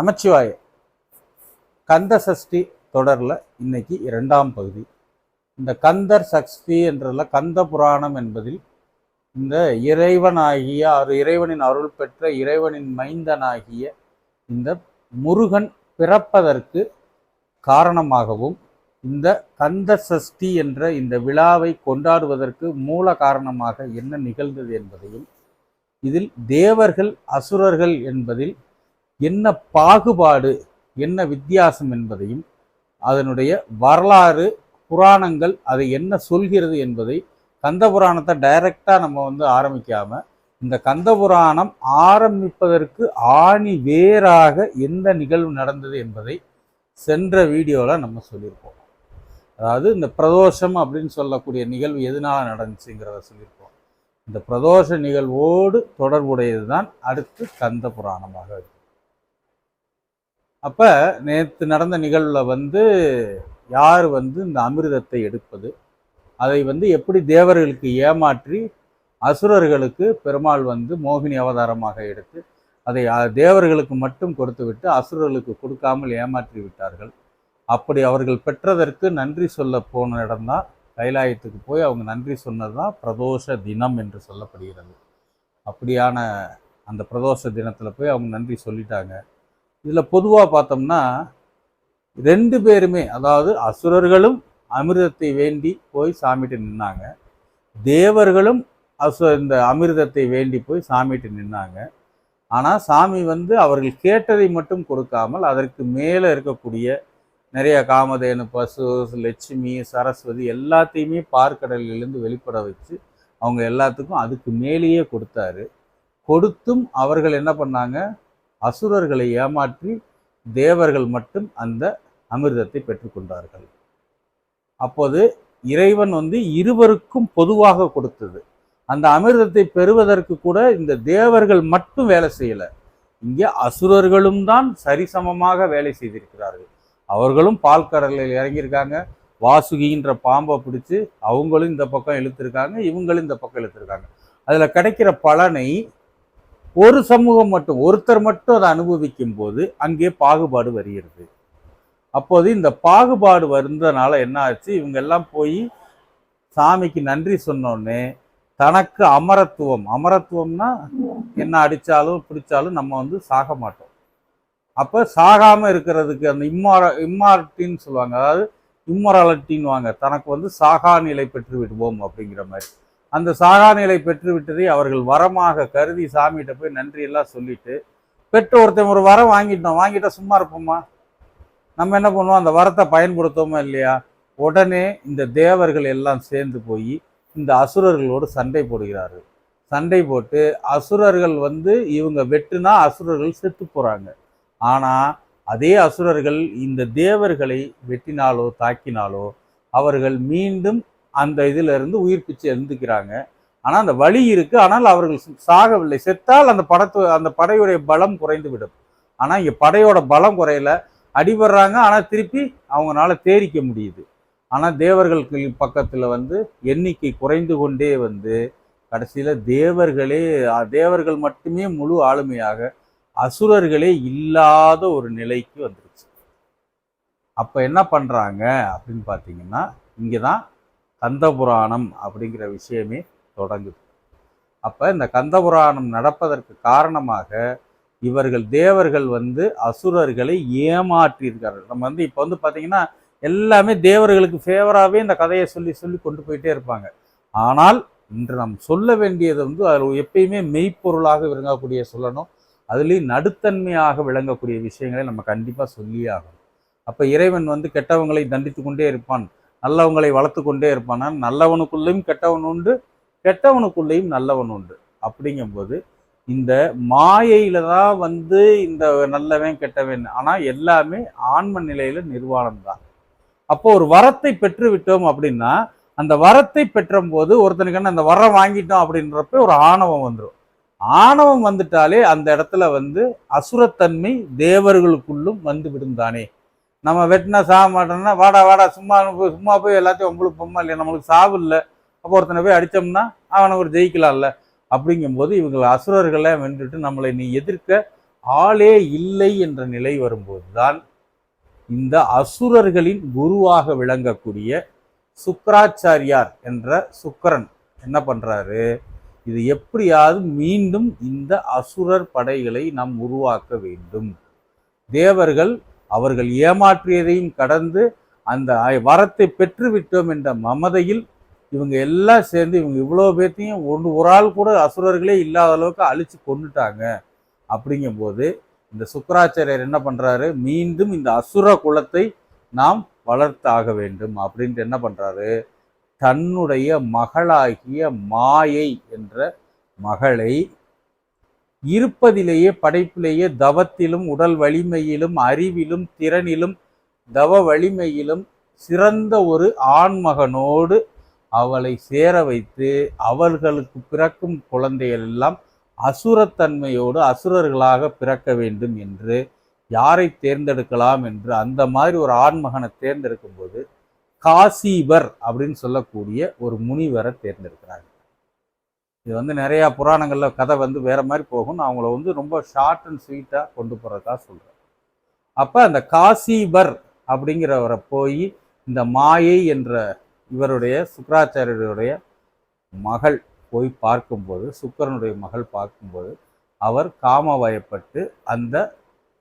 நமச்சிவாய கந்த சஷ்டி தொடரில் இன்னைக்கு இரண்டாம் பகுதி. இந்த கந்தர் சஷ்டி என்றதில் கந்த புராணம் என்பதில் இந்த இறைவனாகிய அரு இறைவனின் அருள் பெற்ற இறைவனின் மைந்தனாகிய இந்த முருகன் பிறப்பதற்கு காரணமாகவும் இந்த கந்த சஷ்டி என்ற இந்த விழாவை கொண்டாடுவதற்கு மூல காரணமாக என்ன நிகழ்ந்தது என்பதையும் இதில் தேவர்கள் அசுரர்கள் என்பதில் என்ன பாகுபாடு என்ன வித்தியாசம் என்பதையும் அதனுடைய வரலாறு புராணங்கள் அதை என்ன சொல்கிறது என்பதை கந்த புராணத்தை டைரக்டாக நம்ம வந்து ஆரம்பிக்காம இந்த கந்த புராணம் ஆரம்பிப்பதற்கு ஆணி வேறாக எந்த நிகழ்வு நடந்தது என்பதை சென்ற வீடியோவில் நம்ம சொல்லியிருப்போம். அதாவது இந்த பிரதோஷம் அப்படின்னு சொல்லக்கூடிய நிகழ்வு எதனால் நடந்துச்சுங்கிறத சொல்லியிருப்போம். இந்த பிரதோஷ நிகழ்வோடு தொடர்புடையது தான் அடுத்து கந்த புராணமாக இருக்கும் அப்போ நேற்று நடந்த நிகழ்வில் வந்து யார் வந்து இந்த அமிர்தத்தை எடுப்பது? அதை வந்து எப்படி தேவர்களுக்கு ஏமாற்றி அசுரர்களுக்கு பெருமாள் வந்து மோகினி அவதாரமாக எடுத்து அதை தேவர்களுக்கு மட்டும் கொடுத்துவிட்டு அசுரர்களுக்கு கொடுக்காமல் ஏமாற்றி விட்டார்கள். அப்படி அவர்கள் பெற்றதற்கு நன்றி சொல்ல போன இடம்தான் கைலாயத்துக்கு போய் அவங்க நன்றி சொன்னது தான் பிரதோஷ தினம் என்று சொல்லப்படுகிறது. அப்படியான அந்த பிரதோஷ தினத்தில் போய் அவங்க நன்றி சொல்லிட்டாங்க. இதில் பொதுவாக பார்த்தோம்னா ரெண்டு பேருமே அதாவது அசுரர்களும் அமிர்தத்தை வேண்டி போய் சாமிட்டு நின்னாங்க. தேவர்களும் அசு இந்த அமிர்தத்தை வேண்டி போய் சாமிட்டு நின்னாங்க. ஆனால் சாமி வந்து அவர்கள் கேட்டதை மட்டும் கொடுக்காமல் அதற்கு மேலே இருக்கக்கூடிய நிறைய காமதேனு பசு லட்சுமி சரஸ்வதி எல்லாத்தையுமே பார்க்கடலிலிருந்து வெளிப்பட வச்சு அவங்க எல்லாத்துக்கும் அதுக்கு மேலேயே கொடுத்தாரு. கொடுத்தும் அவர்கள் என்ன பண்ணாங்க? அசுரர்களை ஏமாற்றி தேவர்கள் மட்டும் அந்த அமிர்தத்தை பெற்றுக்கொண்டார்கள். அப்போது இறைவன் வந்து இருவருக்கும் பொதுவாக கொடுத்தது. அந்த அமிர்தத்தை பெறுவதற்கு கூட இந்த தேவர்கள் மட்டும் வேலை செய்யலை. இங்கே அசுரர்களும் தான் சரிசமமாக வேலை செய்திருக்கிறார்கள். அவர்களும் பால் கடலில் இறங்கியிருக்காங்க. வாசுகின்ற பாம்பை பிடிச்சி அவங்களும் இந்த பக்கம் இழுத்துருக்காங்க இவங்களும் இந்த பக்கம் இழுத்துருக்காங்க. அதில் கிடைக்கிற பலனை ஒரு சமூகம் மட்டும் ஒருத்தர் மட்டும் அதை அனுபவிக்கும் போது அங்கே பாகுபாடு வருகிறது. அப்போது இந்த பாகுபாடு வந்ததுனால என்ன ஆச்சு? இவங்க எல்லாம் போய் சாமிக்கு நன்றி சொன்னோடனே தனக்கு அமரத்துவம் அமரத்துவம்னா என்ன அடித்தாலும் பிடிச்சாலும் நம்ம வந்து சாக மாட்டோம். அப்போ சாகாமல் இருக்கிறதுக்கு அந்த இம்மார இம்மார்ட்டின்னு சொல்லுவாங்க. அதாவது இம்மொராலிட்டின்னு வாங்க. தனக்கு வந்து சாகா நிலை பெற்று விடுவோம் அப்படிங்கிற மாதிரி. அந்த சாகா நிலை பெற்று விட்டதை அவர்கள் வரமாக கருதி சாமிகிட்ட போய் நன்றி எல்லாம் சொல்லிட்டு பெற்று ஒருத்தன் ஒரு வரம் வாங்கிட்டோம். வாங்கிட்டா சும்மா இருப்போமா? நம்ம என்ன பண்ணுவோம்? அந்த வரத்தை பயன்படுத்துவோமா இல்லையா? உடனே இந்த தேவர்கள் எல்லாம் சேர்ந்து போய் இந்த அசுரர்களோடு சண்டை போடுகிறார்கள். சண்டை போட்டு அசுரர்கள் வந்து இவங்க வெட்டுனா அசுரர்கள் செத்து போகிறாங்க ஆனால் அதே அசுரர்கள் இந்த தேவர்களை வெட்டினாலோ தாக்கினாலோ அவர்கள் மீண்டும் அந்த இதிலிருந்து உயிர் பிச்சு எழுந்துக்கிறாங்க. ஆனால் அந்த வழி இருக்கு. ஆனால் அவர்கள் சாகவில்லை. செத்தால் அந்த படத்து அந்த படையுடைய பலம் குறைந்து விடும் ஆனால் இங்கே படையோட பலம் குறையல. அடிபடுறாங்க ஆனால் திருப்பி அவங்களால தேரிக்க முடியுது. ஆனால் தேவர்களுக்கு பக்கத்தில் வந்து எண்ணிக்கை குறைந்து கொண்டே வந்து கடைசியில் தேவர்களே தேவர்கள் மட்டுமே முழு ஆளுமையாக அசுரர்களே இல்லாத ஒரு நிலைக்கு வந்துருச்சு. அப்போ என்ன பண்ணுறாங்க அப்படின்னு பார்த்தீங்கன்னா இங்கே தான் கந்த புராணம் அப்படிங்கிற விஷயமே தொடங்குது. அப்போ இந்த கந்த புராணம் நடப்பதற்கு காரணமாக இவர்கள் தேவர்கள் வந்து அசுரர்களை ஏமாற்றியிருக்கார்கள் நம்ம வந்து இப்போ வந்து பார்த்திங்கன்னா எல்லாமே தேவர்களுக்கு ஃபேவராகவே இந்த கதையை சொல்லி சொல்லி கொண்டு போயிட்டே இருப்பாங்க. ஆனால் இன்று நாம் சொல்ல வேண்டியது வந்து அதில் எப்பயுமே மெய்ப்பொருளாக விளங்கக்கூடிய சொல்லணும். அதுலேயும் நடுத்தன்மையாக விளங்கக்கூடிய விஷயங்களை நம்ம கண்டிப்பாக சொல்லியே ஆகணும். அப்போ இறைவன் வந்து கெட்டவங்களை தண்டித்து கொண்டே இருப்பான். நல்லவங்களை வளர்த்து கொண்டே இருப்பான்? நல்லவனுக்குள்ளேயும் கெட்டவன் உண்டு கெட்டவனுக்குள்ளேயும் நல்லவன் உண்டு. அப்படிங்கும்போது இந்த மாயையில தான் வந்து இந்த நல்லவன் கெட்டவன் ஆனால் எல்லாமே ஆன்ம நிலையில நிர்வாணம் தான் அப்போ ஒரு வரத்தை பெற்று விட்டோம் அப்படின்னா அந்த வரத்தை பெற்ற போது ஒருத்தனுக்கான அந்த வரம் வாங்கிட்டோம் அப்படின்றப்ப ஒரு ஆணவம் வந்துடும் ஆணவம் வந்துட்டாலே அந்த இடத்துல வந்து அசுரத்தன்மை தேவர்களுக்குள்ளும் வந்து விடும் தானே. நம்ம வெட்டினா சாக மாட்டோம்னா வாடா வாடா சும்மா போய் சும்மா போய் எல்லாத்தையும் உங்களுக்கு பொம்மை இல்லையா? நம்மளுக்கு சாவு இல்லை. அப்போ ஒருத்தனை போய் அடித்தோம்னா அவனை ஒரு ஜெயிக்கலாம்ல. அப்படிங்கும்போது இவங்களை அசுரர்களை வென்றுட்டு நம்மளை நீ எதிர்க்க ஆளே இல்லை என்ற நிலை வரும்போதுதான் இந்த அசுரர்களின் குருவாக விளங்கக்கூடிய சுக்கராச்சாரியார் என்ற சுக்கரன் என்ன பண்ணுறாரு இது எப்படியாவது மீண்டும் இந்த அசுரர் படைகளை நாம் உருவாக்க வேண்டும். தேவர்கள் அவர்கள் ஏமாற்றியதையும் கடந்து அந்த வரத்தை பெற்று விட்டோம் என்ற மமதையில் இவங்க எல்லாம் சேர்ந்து இவங்க இவ்வளோ பேர்த்தையும் ஒன்று ஒரு ஆள் கூட அசுரர்களே இல்லாத அளவுக்கு அழிச்சு கொண்டுட்டாங்க அப்படிங்கும்போது இந்த சுக்கராச்சாரியர் என்ன பண்ணுறாரு மீண்டும் இந்த அசுர குலத்தை நாம் வளர்த்தாக வேண்டும் அப்படின்ட்டு என்ன பண்ணுறாரு தன்னுடைய மகளாகிய மாயை என்ற மகளை இருப்பதிலேயே படைப்பிலேயே தவத்திலும் உடல் வலிமையிலும் அறிவிலும் திறனிலும் தவ வலிமையிலும் சிறந்த ஒரு ஆண்மகனோடு அவளை சேர வைத்து அவர்களுக்கு பிறக்கும் குழந்தைகள் எல்லாம் அசுரத்தன்மையோடு அசுரர்களாக பிறக்க வேண்டும் என்று யாரை தேர்ந்தெடுக்கலாம் என்று அந்த மாதிரி ஒரு ஆண்மகனை தேர்ந்தெடுக்கும் போது காசீபர் அப்படின்னு சொல்லக்கூடிய ஒரு முனிவரை தேர்ந்தெடுக்கிறாங்க இது வந்து நிறையா புராணங்களில் கதை வந்து வேறு மாதிரி போகும். நான் அவங்கள வந்து ரொம்ப ஷார்ட் அண்ட் ஸ்வீட்டாக கொண்டு போகிறதா சொல்கிறேன் அப்போ அந்த காசிபர் அப்படிங்கிறவரை போய் இந்த மாயை என்ற இவருடைய சுக்கராச்சாரியருடைய மகள் போய் பார்க்கும்போது சுக்கரனுடைய மகள் பார்க்கும்போது அவர் காமவயப்பட்டு அந்த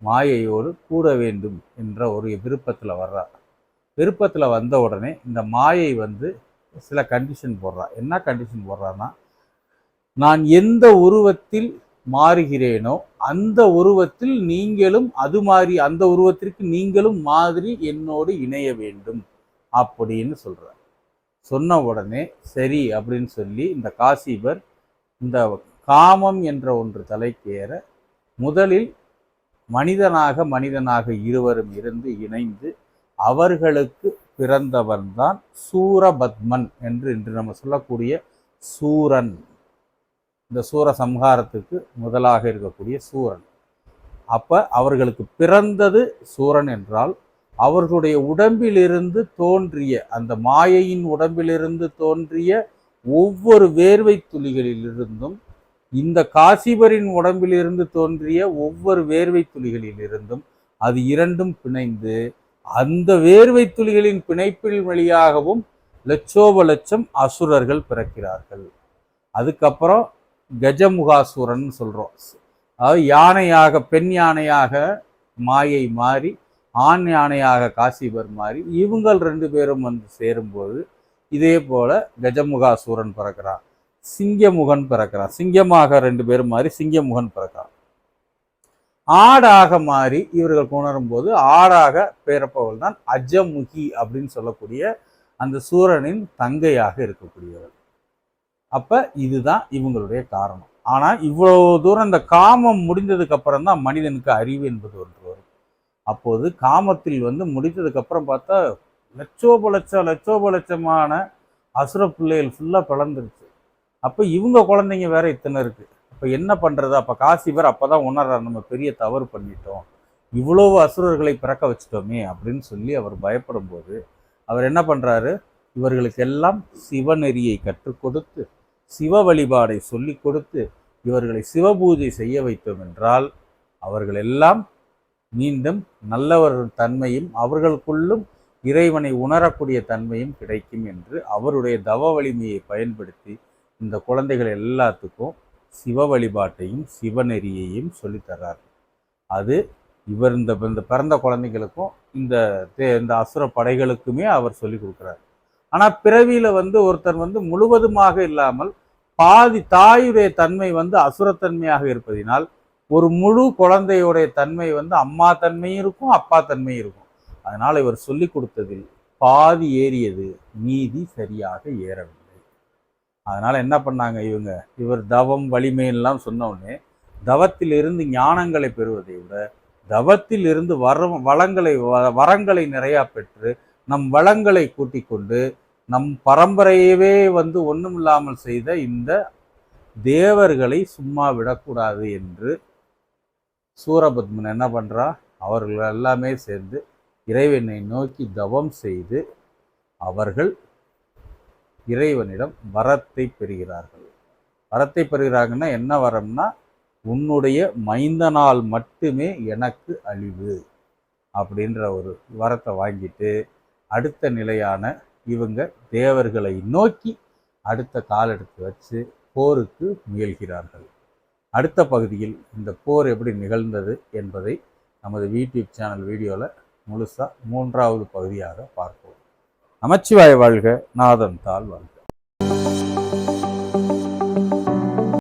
மாயையோடு கூட வேண்டும் என்ற ஒரு விருப்பத்தில் வர்றார். விருப்பத்தில் வந்த உடனே இந்த மாயை வந்து சில கண்டிஷன் போடுறா. என்ன கண்டிஷன் போடுறான்னா நான் எந்த உருவத்தில் மாறுகிறேனோ அந்த உருவத்தில் நீங்களும் அது மாதிரி அந்த உருவத்திற்கு நீங்களும் மாதிரி என்னோடு இணைய வேண்டும் அப்படின்னு சொல்கிறார் சொன்ன உடனே சரி அப்படின்னு சொல்லி இந்த காசிபர் இந்த காமம் என்ற ஒன்று தலைக்கேற முதலில் மனிதனாக மனிதனாக இருவரும் இருந்து இணைந்து அவர்களுக்கு பிறந்தவன்தான் சூரபத்மன் என்று இன்று நம்ம சொல்லக்கூடிய சூரன். இந்த சூர சம்ஹாரத்துக்கு முதலாக இருக்கக்கூடிய சூரன். அப்போ அவர்களுக்கு பிறந்தது சூரன் என்றால் அவர்களுடைய உடம்பிலிருந்து தோன்றிய அந்த மாயையின் உடம்பிலிருந்து தோன்றிய ஒவ்வொரு வேர்வை துளிகளிலிருந்தும் இந்த காசிபரின் உடம்பிலிருந்து தோன்றிய ஒவ்வொரு வேர்வை துளிகளிலிருந்தும் அது இரண்டும் பிணைந்து அந்த வேர்வை துளிகளின் பிணைப்பில் வழியாகவும் லட்சோப லட்சம் அசுரர்கள் பிறக்கிறார்கள். அதுக்கப்புறம் கஜமுகாசுரன் சொல்றோம். அதாவது யானையாக பெண் யானையாக மாயை மாறி ஆண் யானையாக காசிபர் மாறி இவங்கள் ரெண்டு பேரும் வந்து சேரும்போது இதே போல கஜமுகாசூரன் பிறக்கிறான். சிங்கமுகன் பிறக்கிறான். சிங்கமாக ரெண்டு பேரும் மாறி சிங்கமுகன் பிறக்கிறான். ஆடாக மாறி இவர்கள் உணரும் போது ஆடாக பிறப்பவள் தான் அஜமுகி அப்படின்னு சொல்லக்கூடிய அந்த சூரனின் தங்கையாக இருக்கக்கூடியவள். அப்போ இதுதான் இவங்களுடைய காரணம். ஆனால் இவ்வளோ தூரம் இந்த காமம் முடிந்ததுக்கு அப்புறம் தான் மனிதனுக்கு அறிவு என்பது ஒன்று வரும். அப்போது காமத்தில் வந்து முடித்ததுக்கு அப்புறம் பார்த்தா லட்சோப லட்சம் லட்சோப லட்சமான அசுர பிள்ளைகள் ஃபுல்லாக பிளந்துருச்சு. அப்போ இவங்க குழந்தைங்க வேற இத்தனை இருக்குது இப்போ என்ன பண்ணுறது அப்போ காசி பேர் அப்போ தான் உணர்றார். நம்ம பெரிய தவறு பண்ணிட்டோம். இவ்வளவு அசுரர்களை பிறக்க வச்சிட்டோமே அப்படின்னு சொல்லி அவர் பயப்படும் போது அவர் என்ன பண்ணுறாரு இவர்களுக்கெல்லாம் சிவநெறியை கற்றுக் கொடுத்து சிவ வழிபாடை சொல்லிக் கொடுத்து இவர்களை சிவபூஜை செய்ய வைத்தோம் என்றால் அவர்கள் எல்லாம் மீண்டும் நல்லவர் தன்மையும் அவர்களுக்குள்ளும் இறைவனை உணரக்கூடிய தன்மையும் கிடைக்கும் என்று அவருடைய தவ வலிமையை பயன்படுத்தி இந்த குழந்தைகள் எல்லாத்துக்கும் சிவ வழிபாட்டையும் சிவநெறியையும் சொல்லித்தர்றார் அது இவர் இந்த இந்த பிறந்த குழந்தைகளுக்கும் இந்த தே- இந்த அசுர படைகளுக்குமே அவர் சொல்லி கொடுக்குறார். ஆனால் பிறவியில் வந்து ஒருத்தர் வந்து முழுவதுமாக இல்லாமல் பாதி தாயுடைய தன்மை வந்து அசுரத்தன்மையாக இருப்பதினால் ஒரு முழு குழந்தையுடைய தன்மை வந்து அம்மா தன்மையும் இருக்கும் அப்பா தன்மையும் இருக்கும். அதனால் இவர் சொல்லி கொடுத்ததில் பாதி ஏறியது மீதி சரியாக ஏறவில்லை. அதனால் என்ன பண்ணாங்க இவங்க? இவர் தவம் வலிமையெல்லாம் எல்லாம் தவத்திலிருந்து ஞானங்களை பெறுவதை விட தவத்தில் இருந்து வர வளங்களை வ- வரங்களை நிறையா பெற்று நம் வளங்களை கூட்டிக் கொண்டு நம் பரம்பரையவே வந்து ஒண்ணுமில்லாமல் செய்த இந்த தேவர்களை சும்மா விடக்கூடாது என்று சூரபத்மன் என்ன பண்ணுறா அவர்கள் எல்லாமே சேர்ந்து இறைவனை நோக்கி தவம் செய்து அவர்கள் இறைவனிடம் வரத்தை பெறுகிறார்கள். வரத்தை பெறுகிறாங்கன்னா என்ன வரம்னா உன்னுடைய மைந்தனால் மட்டுமே எனக்கு அழிவு அப்படின்ற ஒரு வரத்தை வாங்கிட்டு அடுத்த நிலையான இவங்க தேவர்களை நோக்கி அடுத்த கால் எடுத்து வச்சு போருக்கு முயல்கிறார்கள். அடுத்த பகுதியில் இந்த போர் எப்படி நிகழ்ந்தது என்பதை நமது யூடியூப் சேனல் வீடியோவில் முழுசாக மூன்றாவது பகுதியாக பார்ப்போம். நமச்சிவாய வாழ்க நாதன் தாள் வாழ்க